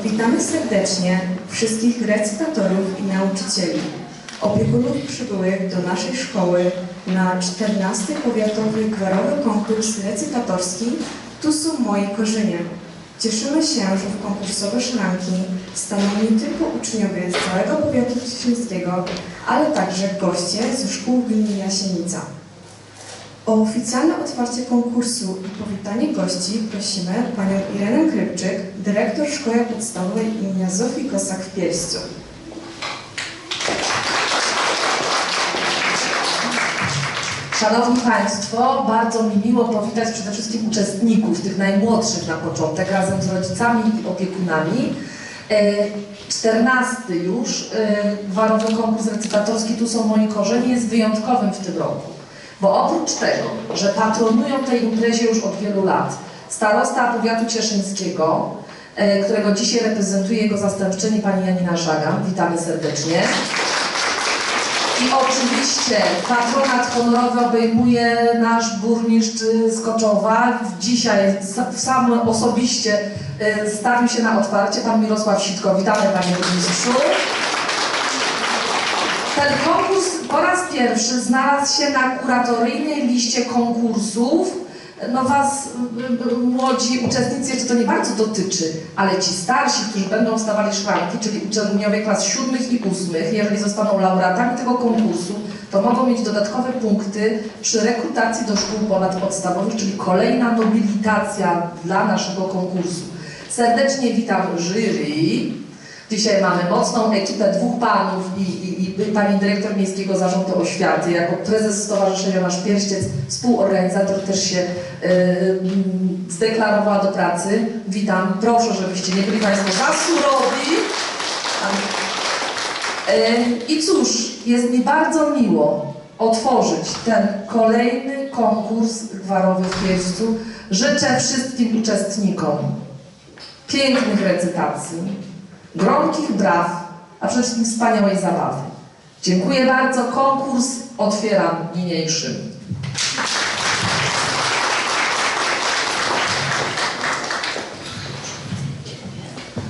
Witamy serdecznie wszystkich recytatorów i nauczycieli, opiekunów przybyłych do naszej szkoły na 14. Powiatowy Gwarowy Konkurs Recytatorski Tu są moje korzenie. Cieszymy się, że w konkursowe szranki staną nie tylko uczniowie z całego powiatu cieszyńskiego, ale także goście ze szkół gminy Jasienica. O oficjalne otwarcie konkursu i powitanie gości prosimy panią Irenę Krybczyk, dyrektor Szkoły Podstawowej im. Zofii Kosak w Pierściu. Szanowni Państwo, bardzo mi miło powitać przede wszystkim uczestników, tych najmłodszych na początek, razem z rodzicami i opiekunami. E, 14 już e, Gwarowy Konkurs Recytatorski Tu są moi korzenie jest wyjątkowym w tym roku. Bo oprócz tego, że patronują tej imprezie już od wielu lat starosta powiatu cieszyńskiego, e, którego dzisiaj reprezentuje jego zastępczyni pani Janina Żagan, witamy serdecznie. I oczywiście patronat honorowy obejmuje nasz burmistrz z Koczowa. Dzisiaj sa- sam osobiście y, stawił się na otwarcie, pan Mirosław Sitko. Witamy panie burmistrzu. Ten konkurs po raz pierwszy znalazł się na kuratoryjnej liście konkursów. No was, y, y, młodzi uczestnicy, jeszcze to nie bardzo dotyczy, ale ci starsi, którzy będą wstawali szranki, czyli uczniowie klas siódmych i ósmych, jeżeli zostaną laureatami tego konkursu, to mogą mieć dodatkowe punkty przy rekrutacji do szkół ponadpodstawowych, czyli kolejna nobilitacja dla naszego konkursu. Serdecznie witam jury. Dzisiaj mamy mocną ekipę dwóch panów i, i, i pani dyrektor Miejskiego Zarządu Oświaty. Jako prezes Stowarzyszenia Nasz Pierściec, współorganizator też się y, mm, zdeklarowała do pracy. Witam. Proszę, żebyście nie byli Państwo za surowi. Y, I cóż, jest mi bardzo miło otworzyć ten kolejny konkurs gwarowy w Pierściu. Życzę wszystkim uczestnikom pięknych recytacji, gromkich braw, a przede wszystkim wspaniałej zabawy. Dziękuję bardzo. Konkurs otwieram niniejszym.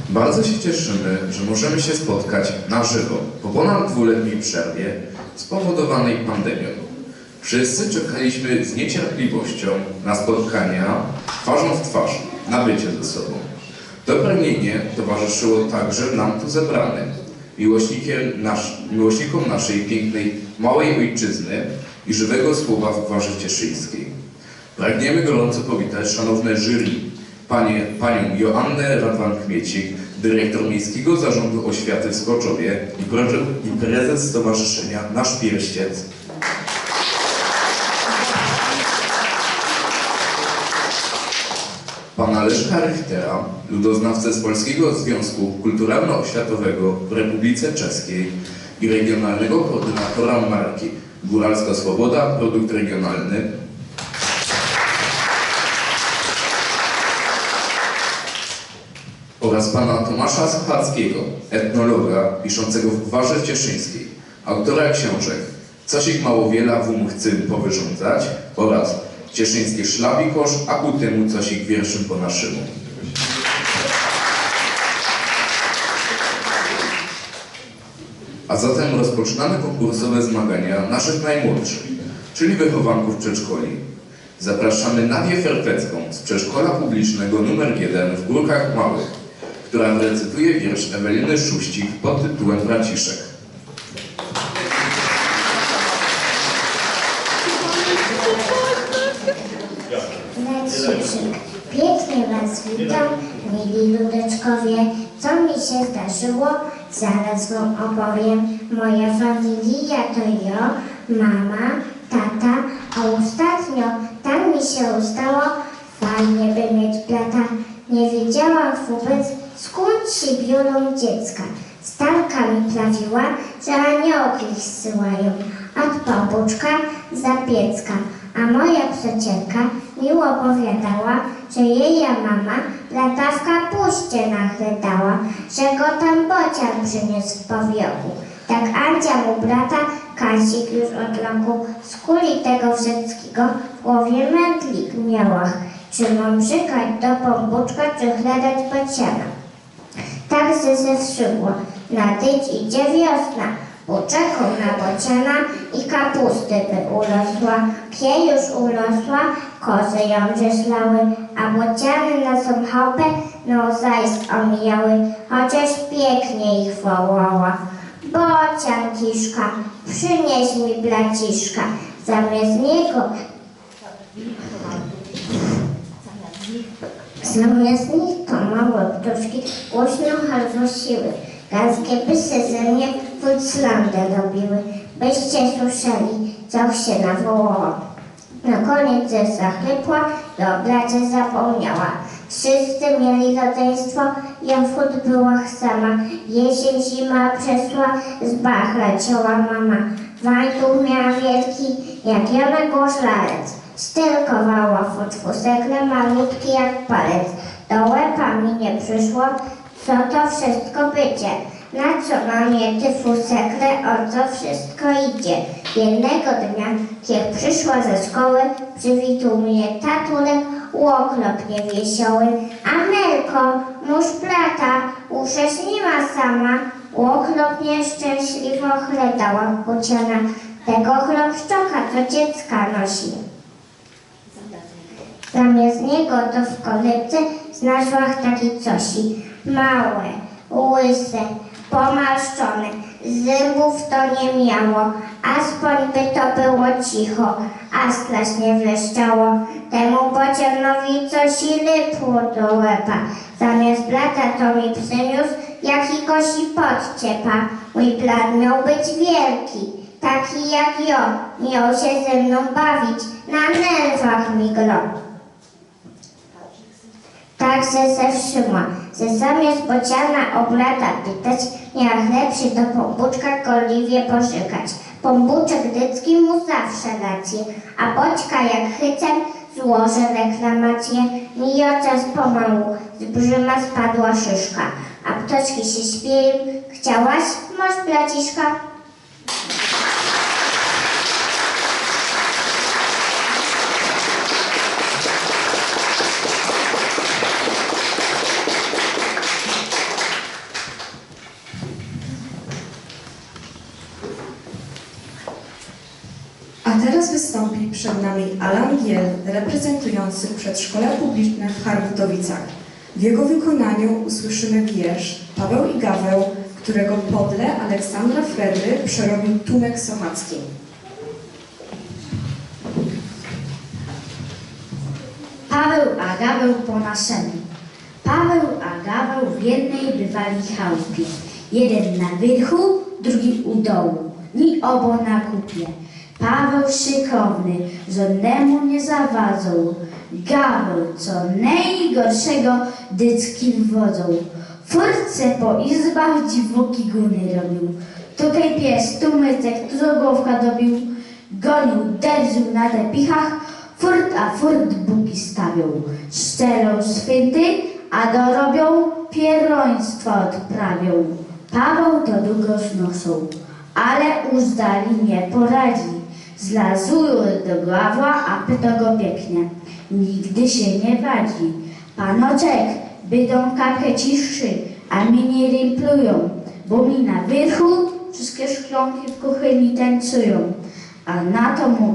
Bardzo się cieszymy, że możemy się spotkać na żywo po ponad dwuletniej przerwie spowodowanej pandemią. Wszyscy czekaliśmy z niecierpliwością na spotkania twarzą w twarz, na bycie ze sobą. To pragnienie towarzyszyło także nam tu zebranym, miłośnikiem nasz, miłośnikom naszej pięknej małej ojczyzny i żywego słowa w gwarze cieszyńskiej. Pragniemy gorąco powitać szanowne jury, panie, panią Joannę Radwan-Kmiecik, dyrektor Miejskiego Zarządu Oświaty w Skoczowie i prezes Stowarzyszenia Nasz Pierściec. Pana Leszka Richtera, ludoznawcę z Polskiego Związku Kulturalno-Oświatowego w Republice Czeskiej i regionalnego koordynatora marki Góralska Swoboda, produkt regionalny, oraz pana Tomasza Schadzkiego, etnologa piszącego w Gwarze Cieszyńskiej, autora książek Cosik Małowiela wum chcy powyrządzać oraz Cieszyńskie szlabikosz, a ku temu cosik wierszym po naszemu. A zatem rozpoczynamy konkursowe zmagania naszych najmłodszych, czyli wychowanków przedszkoli. Zapraszamy Nadię Ferpecką z przedszkola publicznego nr 1 w Górkach Małych, która recytuje wiersz Eweliny Szuścik pod tytułem Braciszek. Braciszek, pięknie Was witam, mili ludeczkowie. Co mi się zdarzyło, zaraz Wam opowiem. Moja familia to ja, mama, tata, a ostatnio tak mi się ustało, fajnie by mieć brata. Nie wiedziałam wobec, skąd się biorą dziecka. Starka mi prawiła, że aniołki zsyłają, a babuczka za piecka. A moja przyjacielka miło opowiadała, że jej mama latawka puście nachlętała, że go tam bocian przyniósł w powioku. Tak Andzia mu brata Kasik już od roku z kuli tego wszystkiego w głowie mętlik miała. Czy mam przykać do pombuczka, czy chlebać pod siana? Tak se zewszyło. Nadyć idzie wiosna. Uczeką na bociana i kapusty by ulosła. Pie już ulosła, kozy ją żeslały, a bociany na chałupę no zajsk omijały, chociaż pięknie ich wołała. Bocian kiszka, przynieś mi blaciszka, zamiast niego Zamiast nich to małe ptuczki głośno harwosiły. Gazkie bysy ze mnie Wójtslandę robiły. Byście słyszeli, co się nawołało. Na koniec ze zachrypła i o zapomniała. Wszyscy mieli rodzeństwo, ja wchód była sama. Jesień zima przeszła, z bachla ciała mama. Wajduch miała wielki, jak Janek Gorzlalec. Stylkowała futfusekle malutki jak palec. Do łepa mi nie przyszło, co to wszystko będzie. Na co na mnie ty fusekle, o co wszystko idzie. Jednego dnia, kiedy przyszła ze szkoły, przywitał mnie tatulek, łoklop niewiesioły. Amelko, mąż plata, uszczęśliwa sama, łoklop nieszczęśliwo chledała bociana. Tego chlopszczoka to dziecka nosi. Zamiast niego to w kolebce znalazła taki cosi. Małe, łyse, pomarszczone, zębów to nie miało, aspoň by to było cicho, a strasznie wreszczało. Temu bocianowi coś i lypło do łeba. Zamiast blata to mi przyniósł jaki kosi podciepa. Mój blat miał być wielki, taki jak ja, miał się ze mną bawić, na nerwach mi gro. Tak se zewszyła, że zamiast bociana o blata miała lepszy do pombuczka gorliwie pożykać. Pombuczek dycki mu zawsze rację, a boćka jak chycem złoży reklamację. Mija czas pomału, z brzyma spadła szyszka, a ptoczki się śpieją. Chciałaś? Masz blaciszka? A teraz wystąpi przed nami Alan Giel, reprezentujący przedszkole publiczne w Harwdowicach. W jego wykonaniu usłyszymy wiersz Paweł i Gaweł, którego podle Aleksandra Fredry przerobił Tumek Sochacki. Paweł a Gaweł po naszemu. Paweł a Gaweł w jednej bywali chałupie. Jeden na wyrchu, drugi u dołu, ni obo na kupie. Paweł szykowny, żadnemu nie zawadzą. Gaweł, co najgorszego dycki wodzą. Furtce po izbach dziwoki guny robił. Tutaj pies, tu mycek, tu zogłowka dobił. Gonił, derzył na tepichach, furt a furt buki stawią. Szczelą swynty, a dorobią, pieroństwo odprawią. Paweł to długo znoszą, ale uzdali nie poradzi. Zlazują do gawła, a pyta go pięknie. Nigdy się nie wadzi. Panoczek, bydą kapie ciszy, a nie rimplują, bo mi na wyrchu wszystkie szklonki w kuchni tańcują, a na to mu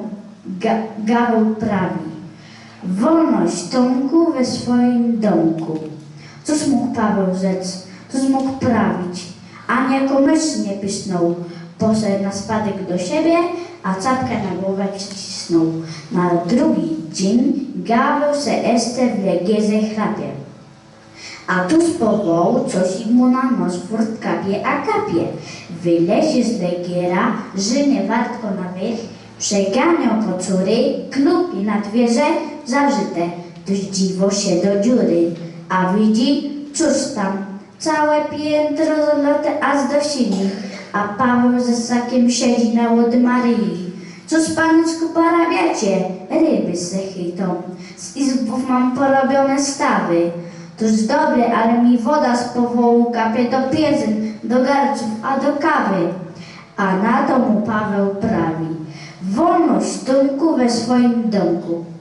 ga Gaweł prawi. Wolność Tomku we swoim domku. Cóż mógł Paweł rzec, cóż mógł prawić, a niekomyślnie pysnął. Poszedł na spadek do siebie, a czapkę na głowę przycisnął. Na drugi dzień Gaweł se este w legierze chrapie. A tu z coś mu na nos furt kapie, a kapie. Wylezie z legiera, żynie wartko na wieś, przeganiał kocury, klupi na wieże, zawrzyte. Tuż dziwo się do dziury, a widzi, cóż tam, całe piętro zolote aż do sini, a Paweł ze ssakiem siedzi na łody Maryi. Cóż panicku porabiacie? Ryby se chytą. Z izbów mam porobione stawy. Toż dobre, ale mi woda z powołu kapie do piedzyn, do garców, a do kawy. A na to mu Paweł prawi. Wolność Tomku we swoim domku.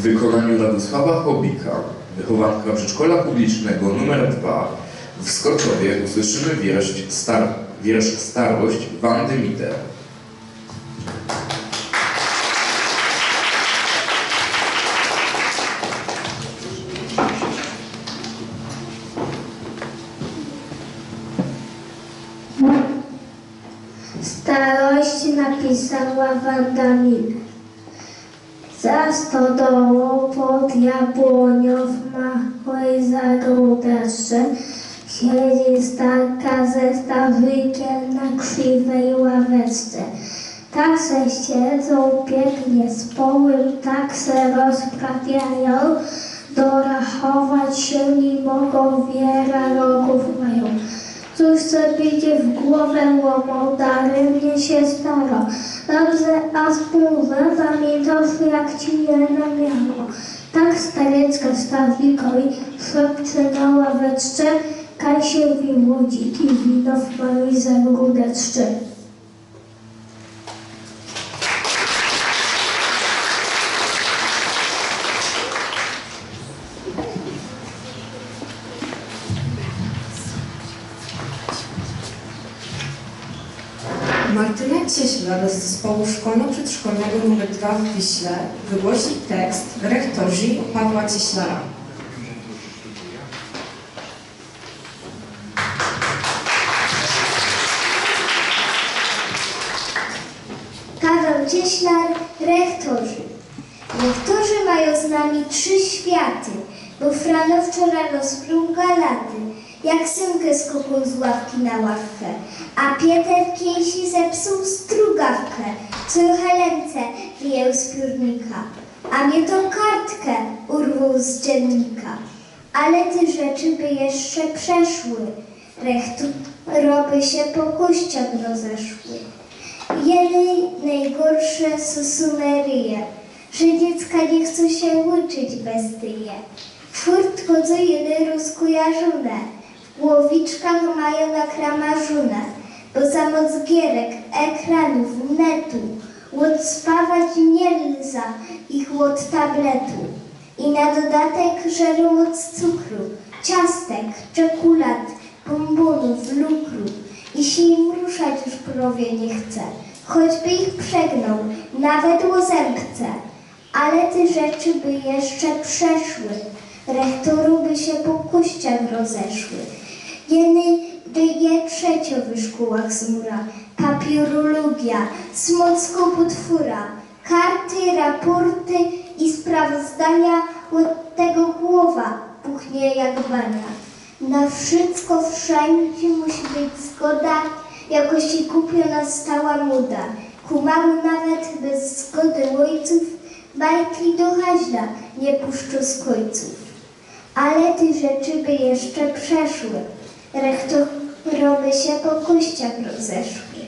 W wykonaniu Radosława Chobika, wychowanka przedszkola publicznego nr 2 w Skoczowie usłyszymy wiersz, star, wiersz Starość Wandy Miter. Starość napisała Wanda Miller. Za stodołą pod jabłonią w machłej zagródeczce siedzi starka ze stawikiem na krzywej ławeczce. Tak se siedzą pięknie z połym, tak se rozprawiają, dorachować się nie mogą, wiele rogów mają. Sobie idzie w głowę łomą, daremnie się stara. Dobrze, a spółwę pamiętasz, jak ci je namiało. Tak starecka stawikowi szepcze na ławeczce, kaj się wiłodziki wino w małej zagródeczce. Martyna Cieśla z zespołu szkolno-przedszkolnego nr 2 w Wiśle wygłosi tekst rektorzy Pawła Cieślara. Paweł Cieślar, rektorzy. Rektorzy mają z nami trzy światy, bo Frano wczoraj rozpluł galaty, jak synkę skokł z ławki na ławkę, a Pieter Kiesi zepsuł strugawkę, co Helence wyjął z piórnika, a mnie tą kartkę urwał z dziennika. Ale te rzeczy by jeszcze przeszły, rektoroby się po kościach rozeszły. Jeny najgorsze susuneryje, że dziecka nie chcą się uczyć bez tyje. Czwórt chodzą jeny rozkojarzone, w głowiczkach mają nakramarzone, bo za moc gierek, ekranów, netu, łot spawać nie lza ich łot tabletu. I na dodatek żerą moc cukru, ciastek, czekolad, bombonów, lukru. I się im ruszać już prawie nie chce, choćby ich przegnął, nawet łozębce. Ale te rzeczy by jeszcze przeszły, rektoru by się po kościach rozeszły. Jeny by je trzecio w szkołach z mura, papierologia, smocko potwóra, karty, raporty i sprawozdania od tego głowa puchnie jak bania. Na wszystko wszędzie musi być zgoda, jakoś i kupiona stała muda. Kumaru nawet bez zgody ojców bajki do haźla nie puszczą z końców. Ale te rzeczy by jeszcze przeszły, rektoroby się po kościach rozeszły.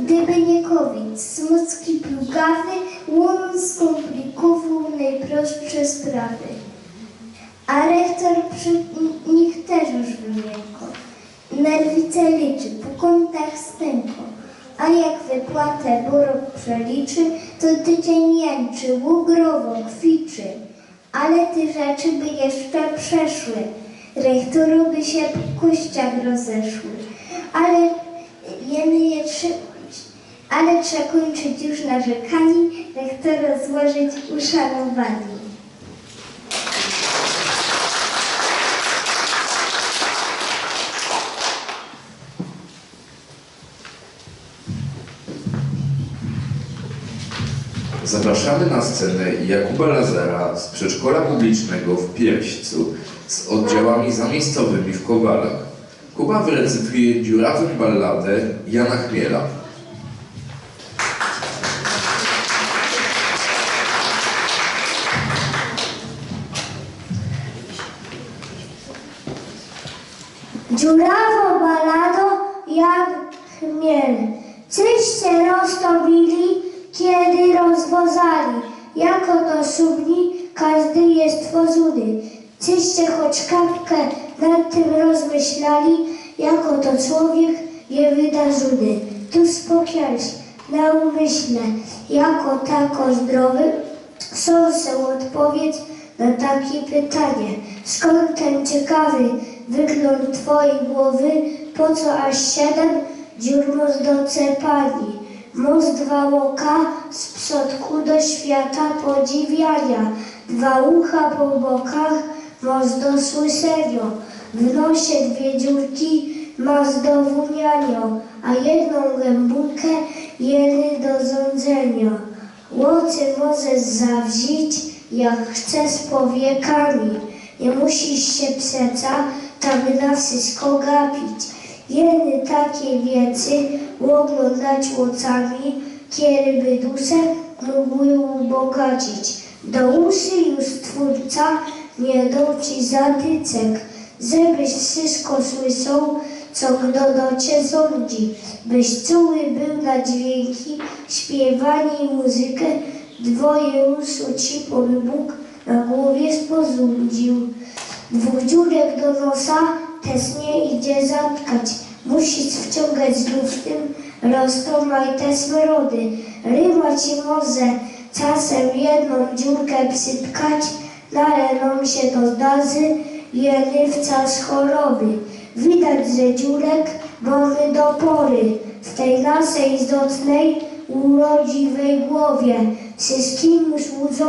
Gdyby nie COVID, smucki plugawy, łom skomplikował najprostsze sprawy. A rektor przy nich też już wymiękło. Nerwice liczy, po kątach stęko. A jak wypłatę burok przeliczy, to tydzień jęczy, ługrowo kwiczy. Ale te rzeczy by jeszcze przeszły, rektoru by się po kościach rozeszły. Ale jeny je trze- ale trzeba kończyć już narzekani, rektora złożyć uszanowani. Zapraszamy na scenę Jakuba Lazara z przedszkola publicznego w Pierścu z oddziałami zamiejscowymi w Kowalach. Kuba wyrecytuje dziurawą balladę Jana Chmiela. Dziurawo balado jak chmiel. Cyście roztowili, kiedy rozwozali. Jako to szubni, każdy jest tworzony. Cyście choć kapkę nad tym rozmyślali, jako to człowiek je wydarzony. Tu spokiać na umyśle, jako tako zdrowy, sobie odpowiedź na takie pytanie. Skąd ten ciekawy wygląd twojej głowy? Po co aż siedem dziur most do cepani? Most dwa łoka z przodku do świata podziwiania. Dwa ucha po bokach, most do słyszenia. W nosie dwie dziurki, masz do wuniania, a jedną gębunkę jeny do rządzenia. Łocy możesz zawzić, jak chcesz powiekami. Nie musisz się przeca tam na wszystko gapić. Jeny takie wiece oglądać łocami, kiedy by duszę mógł ubogacić. Do uszy już twórca nie dał ci żebyś wszystko słyszał, co kto do cię sądzi, byś czuły był na dźwięki, śpiewanie i muzykę, dwoje uszu ci Pan Bóg na głowie sporządził. Dwóch dziurek do nosa też nie idzie zatkać, musisz wciągać luftem, rosną i te smrody. Ryba ci może czasem jedną dziurkę przytkać, no ale nam się to zdarzy, jeny w czas choroby. Widać, że dziurek mamy do pory, w tej naszej zdotnej, urodziwej głowie. Wszystkim służą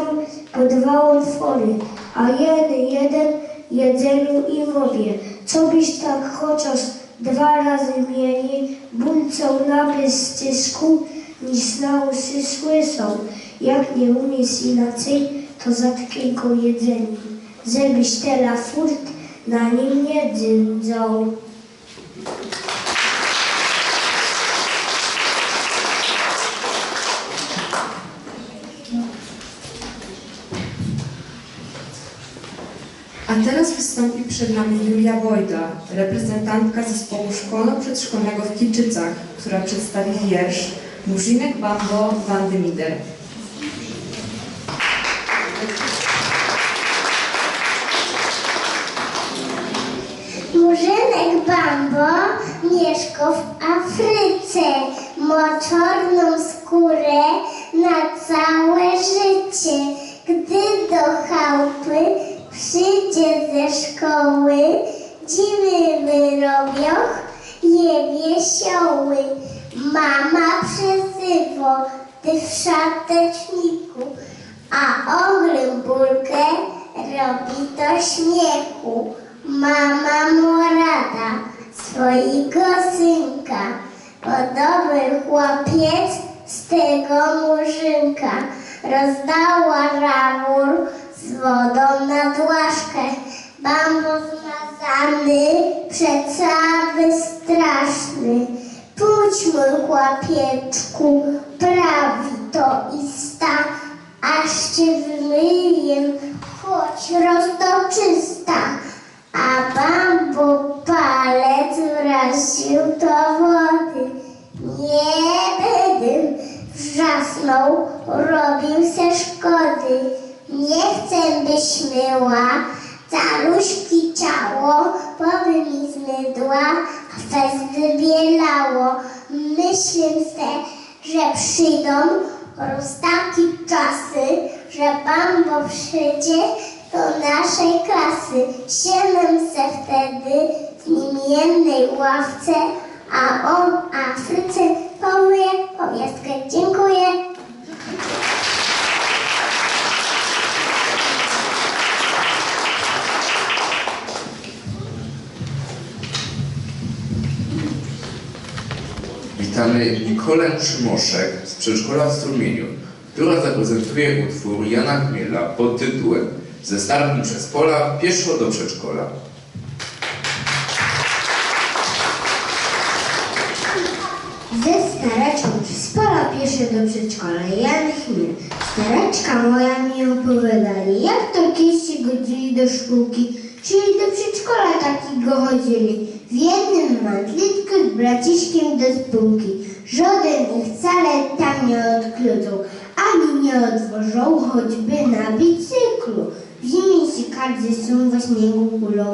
po dwa otwory, a jeden, jeden jedzeniu i mowie. Co byś tak chociaż dwa razy mieli, bulcą na pystysku, niż na uszy słyszą. Jak nie umiesz inaczej, to zatknij go jedzeniu, żebyś tela furt na nim nie dzyndzał. A teraz wystąpi przed nami Julia Wojda, reprezentantka zespołu szkolno-przedszkolnego w Kilczycach, która przedstawi wiersz Murzynek Bambo Wandy Mider. Mieszka w Afryce. Ma czarną skórę na całe życie. Gdy do chałupy przyjdzie ze szkoły, dziwy wyrobią je wiesioły. Mama przezywa, ty w szateczniku, a oglem bulkę robi do śmiechu. Mama mu rada swojego synka, podobny chłopiec z tego murzynka. Rozdała rawur z wodą na dłaszkę, bambo zmazany, przecały straszny. Pójdź mój chłopieczku, prawi to i sta, aż cię wymyję, choć roztoczysta. A bambu palec wraził do wody. Nie będę wrzasnął, robił se szkody. Nie chcę byś myła, caluśki ciało, poby mi zmydła, a fez wybielało. Myślę se, że przyjdą roztaki czasy, że bambo przyjdzie do naszej klasy. Siedem se wtedy w niemiennej ławce, a on Afryce powie powiastkę. Dziękuję. Witamy Nikolę Szymoszek z przedszkola w Strumieniu, która zaprezentuje utwór Jana Chmiela pod tytułem Ze starni przez pola pieszo do przedszkola. Ze stareczką przez pola piesze do przedszkola Jan Chmiel. Stareczka moja mi opowiadali, jak to kiedyś godzili do szkółki, czyli do przedszkola takiego chodzili. W jednym mantliczku z braciszkiem do spółki. Żaden ich wcale tam nie odkluczą, ani nie otworzą, choćby na bicyklu. W zimie każdy sun we śniegu kulą,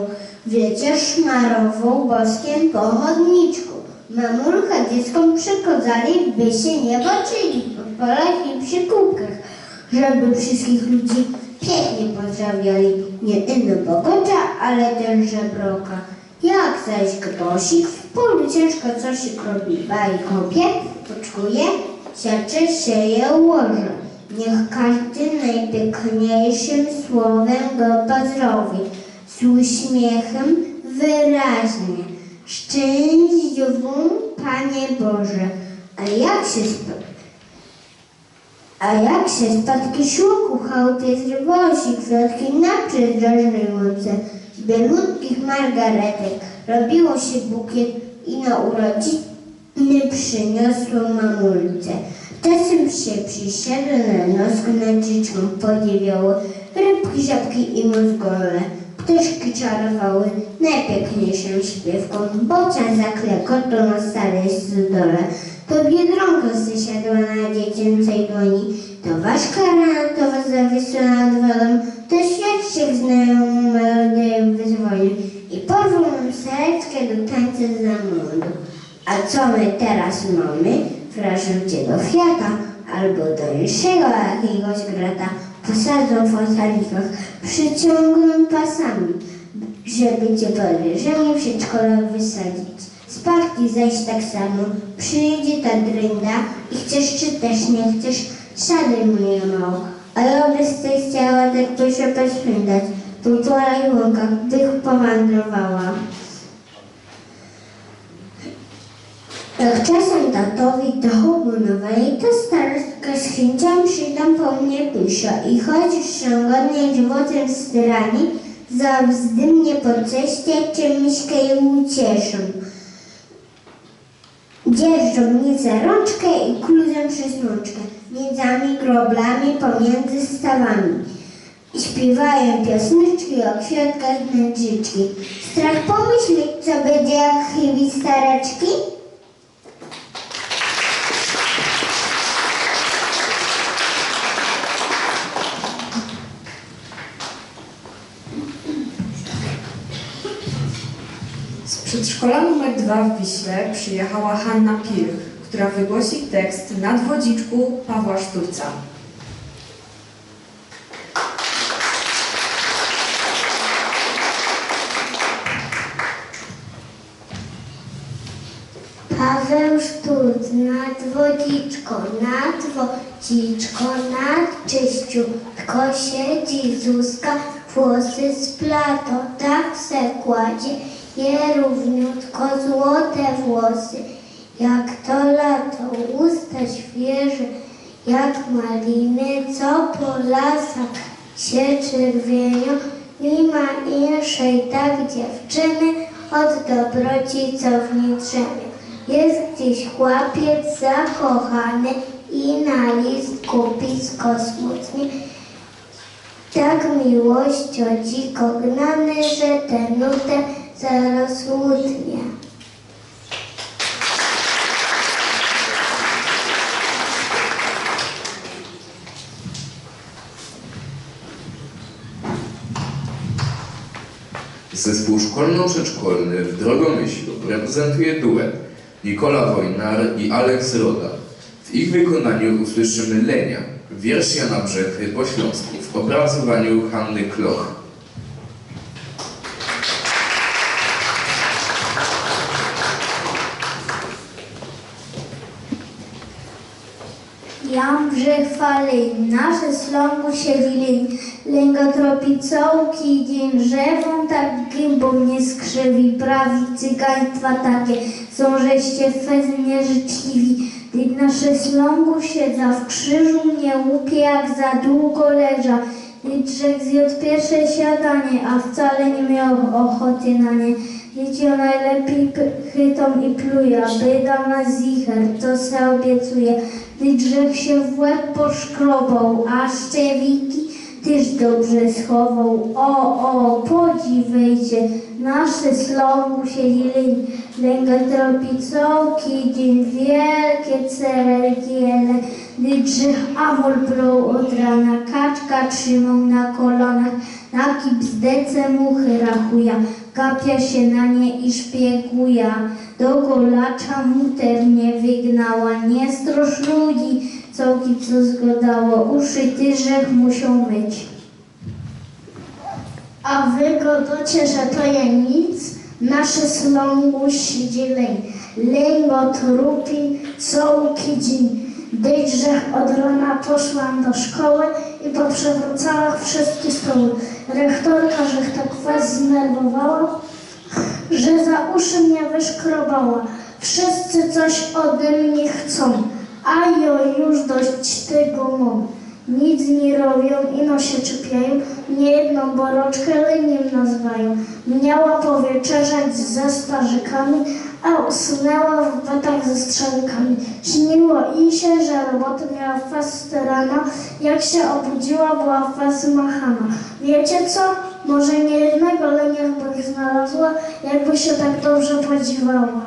w lecie szmarową boskiem po chodniczku. Mamulka dzieckom przykozali, by się nie baczyli po polach i przy kółkach. żeby wszystkich ludzi pięknie pozdrawiali. Nie inny bogacza, ale też żebroka. Jak zaś grosik w polu ciężko coś robi, baj kopie, poczkuje, siecze się je ułoży. Niech każdy najpiękniejszym słowem go pozdrowi, z uśmiechem wyraźnie. Szczęść wam, Panie Boże. A jak się a jak się spadki szło chałty z rwosi, kwiatki na przydrożnej łące, z bielutkich margaretek robiło się bukiet i na urodziny przyniosło mamulce. Czasem się przysiadło na nosku nad rzeczką podziwiały rybki, żabki i mózgole. Ptaszki czarowały najpiękniejszą śpiewką, bocian zaklekotał na starej stodole. To Biedronka zasiadła na dziecięcej dłoni, to ważka granatowa zawisła nad wodą, to świat się znajomą melodię wyzwolił i porwał nam sereczkę do tańca za. A co my teraz mamy? Wrażę cię do Fiata albo do inszego jakiegoś grata. Posadzą w fotelikach, przyciągną pasami, żeby cię podejrzenie w przedszkole wysadzić. Z partii zaś tak samo przyjedzie ta drynda i chcesz czy też nie chcesz, szady mnie mało. Ale obyś tej chciała tak proszę poświętać, tu tła i łąka, bych powędrowała. Jak czasem tatowi trochę bunowali, to starostka z chęcią przyjdą po mnie pisza i choć ściągodnie żywocem styrani, za wzdymnie po ceście czymśkę ją ucieszą. Dzierżą mnie za rączkę i kluzem przez mączkę, miedzami, groblami pomiędzy stawami. I śpiewają piosnyczki o kwiatkach nędzyczki. Strach pomyśleć, co będzie jak chybi stareczki? Przedszkola numer 2 w Wiśle przyjechała Hanna Pilch, która wygłosi tekst Nadwodziczku Pawła Szturca. Paweł Sztuc, nad wodziczką, nad wodziczką, nad czyściutko siedzi Zuzka, włosy splato, tak se kładzie, je równiutko złote włosy, jak to lato, usta świeże, jak maliny, co po lasach się czerwienią, nie ma inszej tak dziewczyny od dobroci, co w niej. Jest gdzieś chłopiec zakochany i na list kupisko smutnie. Tak miłością dziko gnany, że tę nutę zaraz łudnie. Zespół szkolno-przedszkolny w Drogomyślu reprezentuje duet Nikola Wojnar i Aleks Roda. W ich wykonaniu usłyszymy Lenia, wiersz Jana Brzechy po śląsku w opracowaniu Hanny Kloch. Jam brzeg fali, nasze slągu się wili, lęgo tropi cołki, dzień drzewą tak gębą nie skrzywi, prawi cygaństwa takie, są żeście fez nieżyczliwi. Gdy nasze slągu siedza w krzyżu, nie łupie jak za długo leża, i drzeg zjadł pierwsze siadanie, a wcale nie miał ochoty na nie. Dzieci najlepiej chytą i pluje, aby dał na zicher, to se obiecuje. Gdy drzek się w łeb poszkrobał, a szczewiki też dobrze schował. O, o, podziwejcie, nasze slągu siedzieli, lęga tropi cołki, dzień wielkie ceregiele. Gdy drzech awol brał od rana, kaczka trzymał na kolanach, na kibzdece muchy rachuja, kapia się na nie i szpieguja. Do golacza muter nie wygnała, nie stroż ludzi, całki co zgadało, uszy tyżech muszą myć. A wy godocie, że to je nic, nasze slągu siedzi leń. Leń go trupi, całki dzień. Że od rana poszłam do szkoły i poprzewracała wszystkie stoły. Rektorka, że tak was znerwowała, że za uszy mnie wyszkrobała. Wszyscy coś ode mnie chcą, a ja już dość tego mam. Nic nie robią, ino się czepiają, niejedną boroczkę leniem nazywają. Miała powieczerzać ze starzykami, a usunęła w batach ze strzelkami. Śniło i się, że roboty miała fast rana, jak się obudziła, była fast machana. Wiecie co? Może nie jednego lenia by znalazła, jakby się tak dobrze podziwała.